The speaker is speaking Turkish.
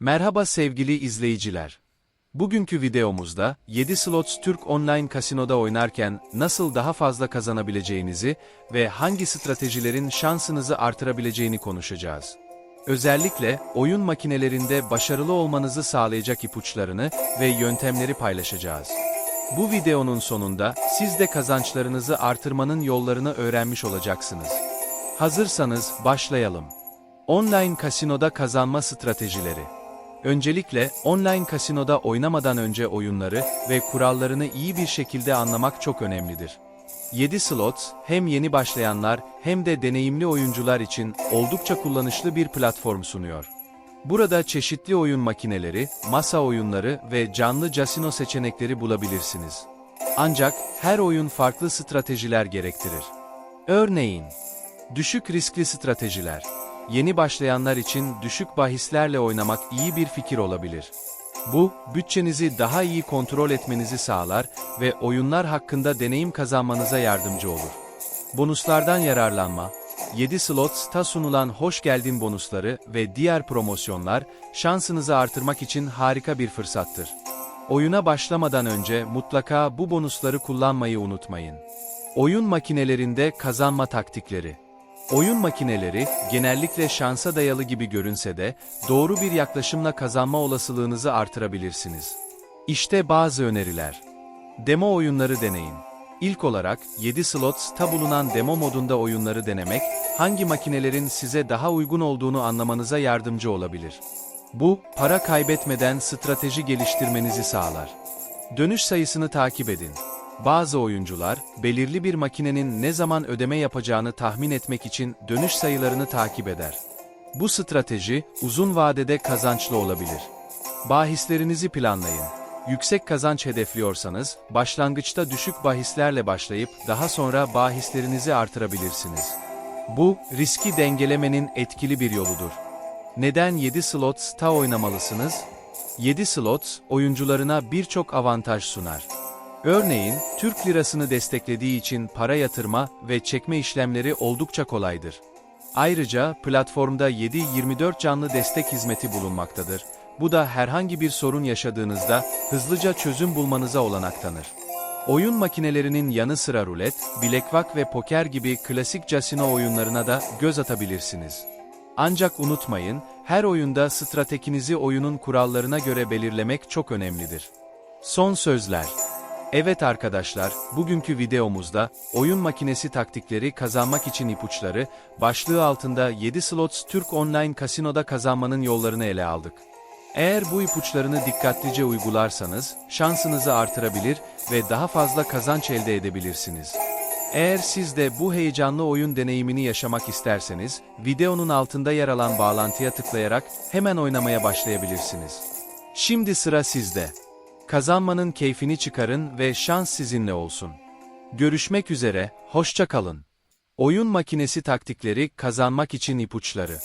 Merhaba sevgili izleyiciler. Bugünkü videomuzda 7 Slots Türk Online Kasino'da oynarken nasıl daha fazla kazanabileceğinizi ve hangi stratejilerin şansınızı artırabileceğini konuşacağız. Özellikle oyun makinelerinde başarılı olmanızı sağlayacak ipuçlarını ve yöntemleri paylaşacağız. Bu videonun sonunda siz de kazançlarınızı artırmanın yollarını öğrenmiş olacaksınız. Hazırsanız başlayalım. Online kasinoda kazanma stratejileri. Öncelikle online kasinoda oynamadan önce oyunları ve kurallarını iyi bir şekilde anlamak çok önemlidir. 7 slots hem yeni başlayanlar hem de deneyimli oyuncular için oldukça kullanışlı bir platform sunuyor. Burada çeşitli oyun makineleri, masa oyunları ve canlı casino seçenekleri bulabilirsiniz. Ancak her oyun farklı stratejiler gerektirir. Örneğin, düşük riskli stratejiler. Yeni başlayanlar için düşük bahislerle oynamak iyi bir fikir olabilir. Bu, bütçenizi daha iyi kontrol etmenizi sağlar ve oyunlar hakkında deneyim kazanmanıza yardımcı olur. Bonuslardan yararlanma, 7 Slots'ta sunulan hoş geldin bonusları ve diğer promosyonlar, şansınızı artırmak için harika bir fırsattır. Oyuna başlamadan önce mutlaka bu bonusları kullanmayı unutmayın. Oyun makinelerinde kazanma taktikleri. Oyun makineleri, genellikle şansa dayalı gibi görünse de, doğru bir yaklaşımla kazanma olasılığınızı artırabilirsiniz. İşte bazı öneriler. Demo oyunları deneyin. İlk olarak, 7 slots'ta bulunan demo modunda oyunları denemek, hangi makinelerin size daha uygun olduğunu anlamanıza yardımcı olabilir. Bu, para kaybetmeden strateji geliştirmenizi sağlar. Dönüş sayısını takip edin. Bazı oyuncular, belirli bir makinenin ne zaman ödeme yapacağını tahmin etmek için dönüş sayılarını takip eder. Bu strateji, uzun vadede kazançlı olabilir. Bahislerinizi planlayın. Yüksek kazanç hedefliyorsanız, başlangıçta düşük bahislerle başlayıp daha sonra bahislerinizi artırabilirsiniz. Bu, riski dengelemenin etkili bir yoludur. Neden 7 slots ta oynamalısınız? 7 slots, oyuncularına birçok avantaj sunar. Örneğin, Türk lirasını desteklediği için para yatırma ve çekme işlemleri oldukça kolaydır. Ayrıca platformda 7-24 canlı destek hizmeti bulunmaktadır. Bu da herhangi bir sorun yaşadığınızda hızlıca çözüm bulmanıza olanak tanır. Oyun makinelerinin yanı sıra rulet, bilekvak ve poker gibi klasik casino oyunlarına da göz atabilirsiniz. Ancak unutmayın, her oyunda stratejinizi oyunun kurallarına göre belirlemek çok önemlidir. Son sözler. Evet arkadaşlar, bugünkü videomuzda oyun makinesi taktikleri kazanmak için ipuçları başlığı altında 7 slots Türk Online Kasino'da kazanmanın yollarını ele aldık. Eğer bu ipuçlarını dikkatlice uygularsanız şansınızı artırabilir ve daha fazla kazanç elde edebilirsiniz. Eğer siz de bu heyecanlı oyun deneyimini yaşamak isterseniz, videonun altında yer alan bağlantıya tıklayarak hemen oynamaya başlayabilirsiniz. Şimdi sıra sizde. Kazanmanın keyfini çıkarın ve şans sizinle olsun. Görüşmek üzere, hoşça kalın. Oyun makinesi taktikleri kazanmak için ipuçları.